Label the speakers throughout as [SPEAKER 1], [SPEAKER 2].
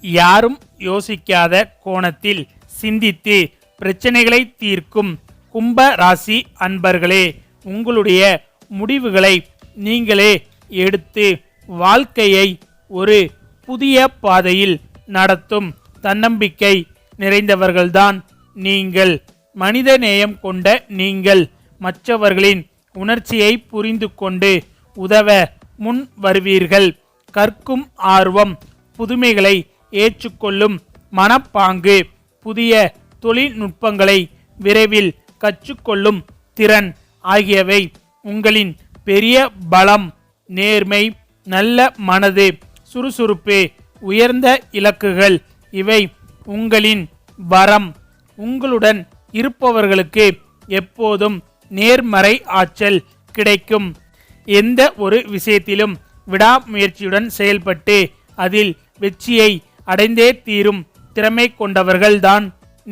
[SPEAKER 1] யாரும் யோசிக்காத கோணத்தில் சிந்தித்து பிரச்சனைகளை தீர்க்கும் கும்ப ராசி அன்பர்களே உங்களுடைய முடிவுகளை நீங்களே எடுத்து வாழ்க்கையை ஒரு புதிய பாதையில் நடத்தும் தன்னம்பிக்கை நிறைந்தவர்கள்தான் நீங்கள். மனித நேயம் கொண்ட நீங்கள் மற்றவர்களின் உணர்ச்சியை புரிந்து கொண்டு உதவ முன் வருவீர்கள். கற்கும் ஆர்வம் புதுமைகளை ஏற்றுக்கொள்ளும் மனப்பாங்கு புதிய தொழில்நுட்பங்களை விரைவில் கற்றுக்கொள்ளும் திறன் ஆகியவை உங்களின் பெரிய பலம் நேர்மை நல்ல மனது சுறுசுறுப்பு உயர்ந்த இலக்குகள் இவை உங்களின் வரம். உங்களுடன் இருப்பவர்களுக்கு எப்போதும் நேர்மறை ஆற்றல் கிடைக்கும். எந்த ஒரு விஷயத்திலும் விடாமுயற்சியுடன் செயல்பட்டு அதில் வெற்றியை அடைந்தே தீரும். திறமை கொண்டவர்கள்தான்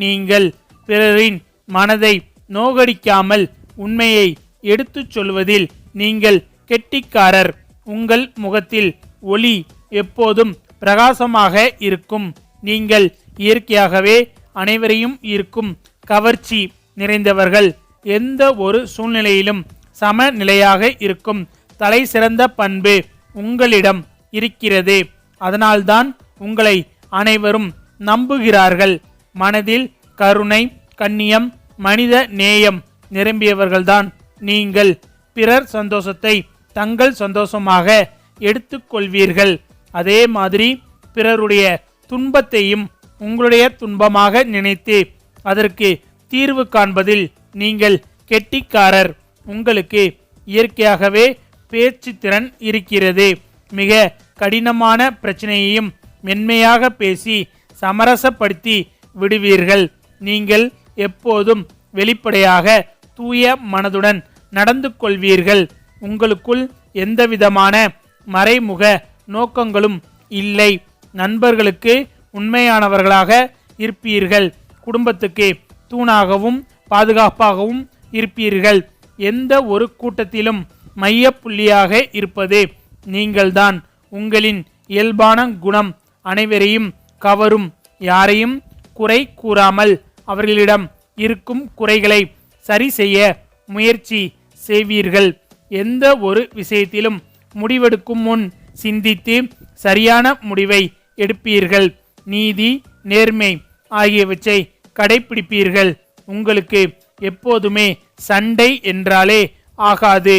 [SPEAKER 1] நீங்கள். பிறரின் மனதை நோகடிக்காமல் உண்மையை எடுத்துச் சொல்வதில் நீங்கள் கெட்டிக்காரர். உங்கள் முகத்தில் ஒளி எப்போதும் பிரகாசமாக இருக்கும். நீங்கள் இயற்கையாகவே அனைவரையும் இருக்கும் கவர்ச்சி நிறைந்தவர்கள். எந்த ஒரு சூழ்நிலையிலும் சமநிலையாக இருக்கும். தலை சிறந்த பண்பு உங்களிடம் இருக்கிறது. அதனால்தான் உங்களை அனைவரும் நம்புகிறார்கள். மனதில் கருணை கண்ணியம் மனித நேயம் நிரம்பியவர்கள்தான் நீங்கள். பிறர் சந்தோஷத்தை தங்கள் சந்தோஷமாக எடுத்துக்கொள்வீர்கள். அதே மாதிரி பிறருடைய துன்பத்தையும் உங்களுடைய துன்பமாக நினைத்து அதற்கு தீர்வு காண்பதில் நீங்கள் கெட்டிக்காரர். உங்களுக்கு இயற்கையாகவே பேச்சு திறன் இருக்கிறது. மிக கடினமான பிரச்சனையையும் மென்மையாக பேசி சமரசப்படுத்தி விடுவீர்கள். நீங்கள் எப்போதும் வெளிப்படையாக தூய மனதுடன் நடந்து கொள்வீர்கள். உங்களுக்குள் எந்தவிதமான மறைமுக நோக்கங்களும் இல்லை. நண்பர்களுக்கு உண்மையானவர்களாக இருப்பீர்கள். குடும்பத்துக்கு தூணாகவும் பாதுகாப்பாகவும் இருப்பீர்கள். எந்த ஒரு கூட்டத்திலும் மையப்புள்ளியாக இருப்பது நீங்கள்தான் உங்களின் இயல்பான குணம். அனைவரையும் கவரும் யாரையும் குறை கூறாமல் அவர்களிடம் இருக்கும் குறைகளை சரி செய்ய முயற்சி செய்வீர்கள். எந்த ஒரு விஷயத்திலும் முடிவெடுக்கும் முன் சிந்தித்து சரியான முடிவை எடுப்பீர்கள். நீதி நேர்மை ஆகியவற்றை கடைபிடிப்பீர்கள் உங்களுக்கு எப்போதுமே சண்டை என்றாலே ஆகாது.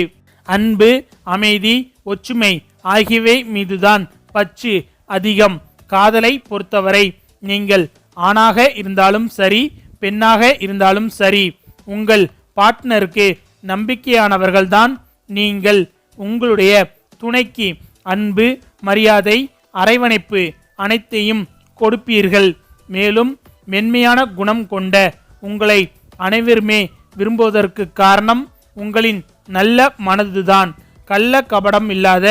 [SPEAKER 1] அன்பு அமைதி ஒற்றுமை ஆகியவை மீதுதான் பச்சு அதிகம். காதலை பொறுத்தவரை நீங்கள் ஆணாக இருந்தாலும் சரி பெண்ணாக இருந்தாலும் சரி உங்கள் பார்ட்னருக்கு நம்பிக்கையானவர்கள்தான் நீங்கள் உங்களுடைய துணைக்கு அன்பு மரியாதை அரவணைப்பு அனைத்தையும் கொடுப்பீர்கள். மேலும் மென்மையான குணம் கொண்ட உங்களை அனைவருமே விரும்புவதற்கு காரணம் உங்களின் நல்ல மனதுதான். கள்ள கபடம் இல்லாத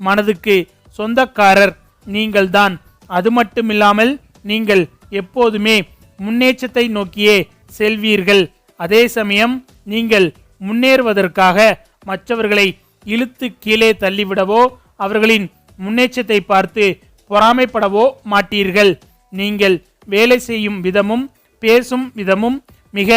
[SPEAKER 1] மனதுக்கு சொந்தக்காரர் நீங்கள்தான். அது மட்டுமில்லாமல் நீங்கள் எப்போதுமே முன்னேற்றத்தை நோக்கியே செல்வீர்கள். அதே சமயம் நீங்கள் முன்னேறுவதற்காக மற்றவர்களை இழுத்து கீழே தள்ளிவிடவோ அவர்களின் முன்னேற்றத்தை பார்த்து பொறாமைப்படவோ மாட்டீர்கள். நீங்கள் வேலை செய்யும் விதமும் பேசும் விதமும் மிக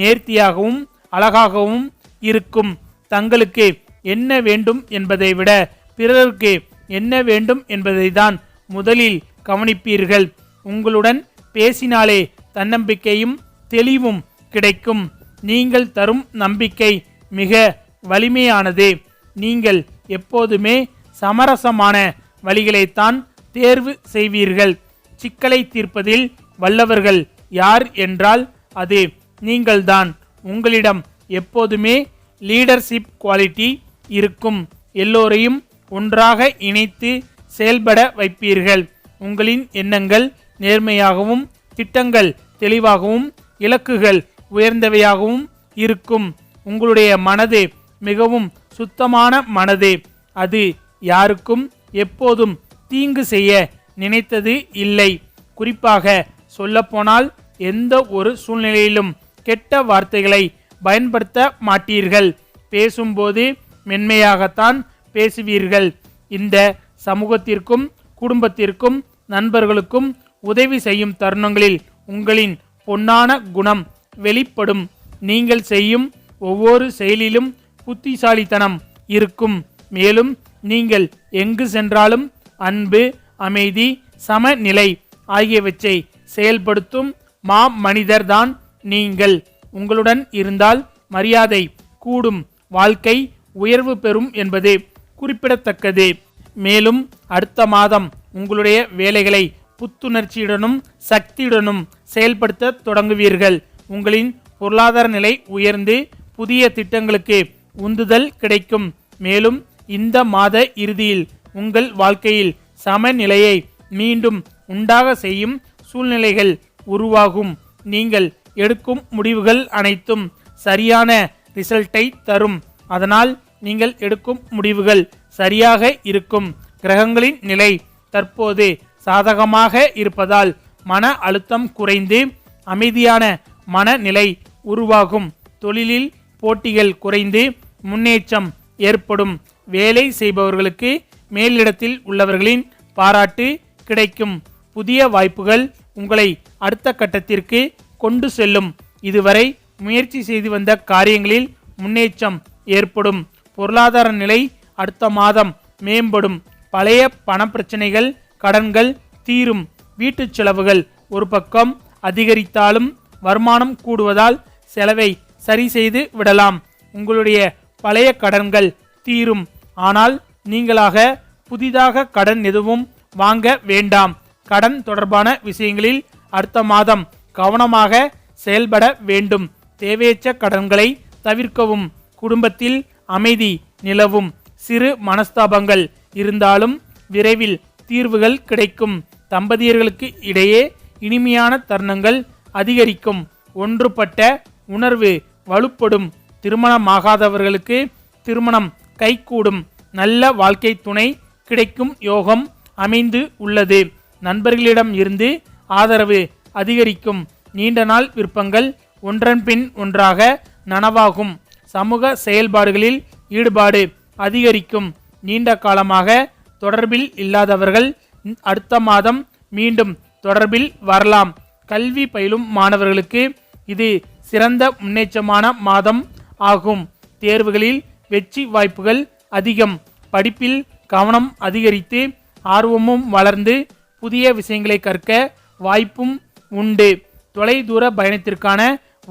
[SPEAKER 1] நேர்த்தியாகவும் அழகாகவும் இருக்கும். தங்களுக்கு என்ன வேண்டும் என்பதை விட பிறருக்கு என்ன வேண்டும் என்பதை தான் முதலில் கவனிப்பீர்கள். உங்களுடன் பேசினாலே தன்னம்பிக்கையும் தெளிவும் கிடைக்கும். நீங்கள் தரும் நம்பிக்கை மிக வலிமையானது. நீங்கள் எப்போதுமே சமரசமான வழிகளைத்தான் தேர்வு செய்வீர்கள். சிக்கலை தீர்ப்பதில் வல்லவர்கள் யார் என்றால் அது நீங்கள்தான். உங்களிடம் எப்போதுமே லீடர்ஷிப் குவாலிட்டி இருக்கும். எல்லோரையும் ஒன்றாக இணைத்து செயல்பட வைப்பீர்கள். உங்களின் எண்ணங்கள் நேர்மையாகவும் திட்டங்கள் தெளிவாகவும் இலக்குகள் உயர்ந்தவையாகவும் இருக்கும். உங்களுடைய மனது மிகவும் சுத்தமான மனது. அது யாருக்கும் எப்போதும் தீங்கு செய்ய நினைத்தது இல்லை. குறிப்பாக சொல்லப்போனால் எந்த ஒரு சூழ்நிலையிலும் கெட்ட வார்த்தைகளை பயன்படுத்த மாட்டீர்கள். பேசும்போது மென்மையாகத்தான் பேசுவீர்கள். இந்த சமூகத்திற்கும் குடும்பத்திற்கும் நண்பர்களுக்கும் உதவி செய்யும் தருணங்களில் உங்களின் பொன்னான குணம் வெளிப்படும். நீங்கள் செய்யும் ஒவ்வொரு செயலிலும் புத்திசாலித்தனம் இருக்கும். மேலும் நீங்கள் எங்கு சென்றாலும் அன்பு அமைதி சமநிலை ஆகியவற்றை செயல்படுத்தும் மா மனிதர்தான் நீங்கள். உங்களுடன் இருந்தால் மரியாதை கூடும். வாழ்க்கை உயர்வு பெறும் என்பது குறிப்பிடத்தக்கது. மேலும் அடுத்த மாதம் உங்களுடைய வேலைகளை புத்துணர்ச்சியுடனும் சக்தியுடனும் செயல்படுத்த தொடங்குவீர்கள். உங்களின் பொருளாதார நிலை உயர்ந்து புதிய திட்டங்களுக்கு உந்துதல் கிடைக்கும். மேலும் இந்த மாத இறுதியில் உங்கள் வாழ்க்கையில் சமநிலையை மீண்டும் உண்டாக செய்யும் சூழ்நிலைகள் உருவாகும். நீங்கள் எடுக்கும் முடிவுகள் அனைத்தும் சரியான ரிசல்ட்டை தரும். அதனால் நீங்கள் எடுக்கும் முடிவுகள் சரியாக இருக்கும். கிரகங்களின் நிலை தற்போது சாதகமாக இருப்பதால் மன அழுத்தம் குறைந்து அமைதியான மனநிலை உருவாகும். தொழிலில் போட்டிகள் குறைந்து முன்னேற்றம் ஏற்படும். வேலை செய்பவர்களுக்கு மேலிடத்தில் உள்ளவர்களின் பாராட்டு கிடைக்கும். புதிய வாய்ப்புகள் உங்களை அடுத்த கட்டத்திற்கு கொண்டு செல்லும். இதுவரை முயற்சி செய்து வந்த காரியங்களில் முன்னேற்றம் ஏற்படும். பொருளாதார நிலை அடுத்த மாதம் மேம்படும். பழைய பண பிரச்சனைகள் கடன்கள் தீரும். வீட்டுச் செலவுகள் ஒரு பக்கம் அதிகரித்தாலும் வருமானம் கூடுவதால் செலவை சரி செய்து விடலாம். உங்களுடைய பழைய கடன்கள் தீரும். ஆனால் நீங்களாக புதிதாக கடன் எதுவும் வாங்க வேண்டாம். கடன் தொடர்பான விஷயங்களில் அடுத்த மாதம் கவனமாக செயல்பட வேண்டும். தேவையற்ற கடன்களை தவிர்க்கவும். குடும்பத்தில் அமைதி நிலவும் சிறு மனஸ்தாபங்கள் இருந்தாலும் விரைவில் தீர்வுகள் கிடைக்கும். தம்பதியர்களுக்கு இடையே இனிமையான தருணங்கள் அதிகரிக்கும். ஒன்றுபட்ட உணர்வு வலுப்படும். திருமணமாகாதவர்களுக்கு திருமணம் கைகூடும். நல்ல வாழ்க்கை துணை கிடைக்கும் யோகம் அமைந்து உள்ளது. நண்பர்களிடம் இருந்து ஆதரவு அதிகரிக்கும். நீண்ட நாள் விருப்பங்கள் ஒன்றன்பின் ஒன்றாக நனவாகும். சமூக செயல்பாடுகளில் ஈடுபாடு அதிகரிக்கும். நீண்ட காலமாக தொடர்பில் இல்லாதவர்கள் அடுத்த மாதம் மீண்டும் தொடர்பில் வரலாம். கல்வி பயிலும் மாணவர்களுக்கு இது சிறந்த முன்னேற்றமான மாதம் ஆகும். தேர்வுகளில் வெற்றி வாய்ப்புகள் அதிகம். படிப்பில் கவனம் அதிகரித்து ஆர்வமும் வளர்ந்து புதிய விஷயங்களை கற்க வாய்ப்பும் உண்டு. தொலைதூர பயணத்திற்கான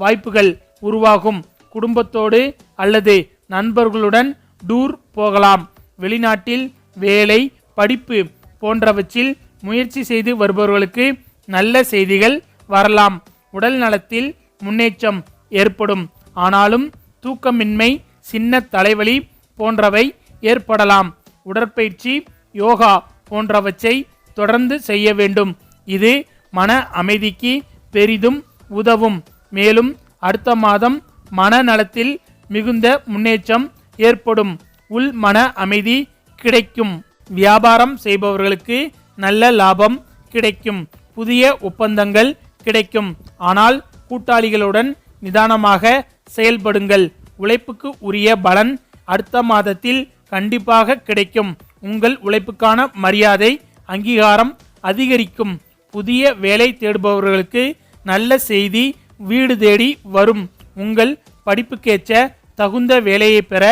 [SPEAKER 1] வாய்ப்புகள் உருவாகும். குடும்பத்தோடு அல்லது நண்பர்களுடன் டூர் போகலாம். வெளிநாட்டில் வேலை படிப்பு போன்றவற்றில் முயற்சி செய்து வருபவர்களுக்கு நல்ல செய்திகள் வரலாம். உடல் நலத்தில் முன்னேற்றம் ஏற்படும். ஆனாலும் தூக்கமின்மை சின்ன தலைவலி போன்றவை ஏற்படலாம். உடற்பயிற்சி யோகா போன்றவற்றை தொடர்ந்து செய்ய வேண்டும். இது மன அமைதிக்கு பெரிதும் உதவும். மேலும் அடுத்த மாதம் மனநலத்தில் மிகுந்த முன்னேற்றம் ஏற்படும். உள் மன அமைதி கிடைக்கும். வியாபாரம் செய்பவர்களுக்கு நல்ல லாபம் கிடைக்கும். புதிய ஒப்பந்தங்கள் கிடைக்கும். ஆனால் கூட்டாளிகளுடன் நிதானமாக செயல்படுங்கள். உழைப்புக்கு உரிய பலன் அடுத்த மாதத்தில் கண்டிப்பாக கிடைக்கும். உங்கள் உழைப்புக்கான மரியாதை அங்கீகாரம் அதிகரிக்கும். புதிய வேலை தேடுபவர்களுக்கு நல்ல செய்தி வீடு தேடி வரும். உங்கள் படிப்புக்கேற்ற தகுந்த வேலையை பெற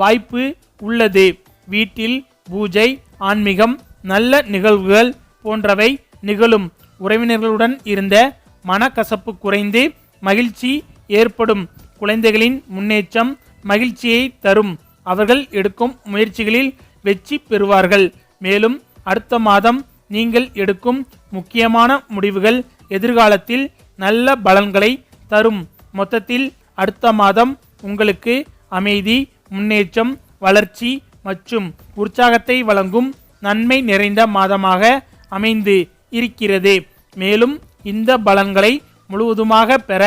[SPEAKER 1] வாய்ப்பு உள்ளது. வீட்டில் பூஜை ஆன்மீகம் நல்ல நிகழ்வுகள் போன்றவை நிகழும். உறவினர்களுடன் இருந்த மனக்கசப்பு குறைந்து மகிழ்ச்சி ஏற்படும். குழந்தைகளின் முன்னேற்றம் மகிழ்ச்சியை தரும். அவர்கள் எடுக்கும் முயற்சிகளில் வெற்றி பெறுவார்கள். மேலும் அடுத்த மாதம் நீங்கள் எடுக்கும் முக்கியமான முடிவுகள் எதிர்காலத்தில் நல்ல பலன்களை தரும். மொத்தத்தில் அடுத்த மாதம் உங்களுக்கு அமைதி முன்னேற்றம் வளர்ச்சி மற்றும் உற்சாகத்தை வழங்கும் நன்மை நிறைந்த மாதமாக அமைந்து இருக்கிறது. மேலும் இந்த பலன்களை முழுவதுமாக பெற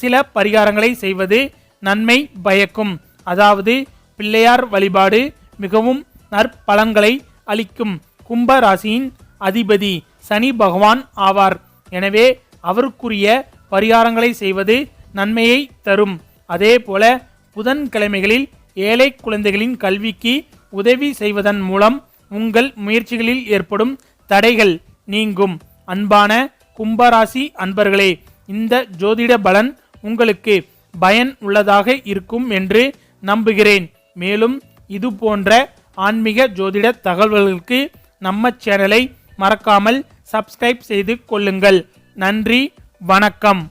[SPEAKER 1] சில பரிகாரங்களை செய்வது நன்மை பயக்கும். அதாவது பிள்ளையார் வழிபாடு மிகவும் நற்பலன்களை அளிக்கும். கும்ப ராசியின் அதிபதி சனி பகவான் ஆவார். எனவே அவருக்குரிய பரிகாரங்களை செய்வது நன்மையை தரும். அதேபோல புதன்கிழமைகளில் ஏழை குழந்தைகளின் கல்விக்கு உதவி செய்வதன் மூலம் உங்கள் முயற்சிகளில் ஏற்படும் தடைகள் நீங்கும். அன்பான கும்பராசி அன்பர்களே இந்த ஜோதிட பலன் உங்களுக்கு பயன் உள்ளதாக இருக்கும் என்று நம்புகிறேன். மேலும் இது போன்ற ஆன்மீக ஜோதிட தகவல்களுக்கு நம்ம சேனலை மறக்காமல் சப்ஸ்கிரைப் செய்து கொள்ளுங்கள். நன்றி வணக்கம்.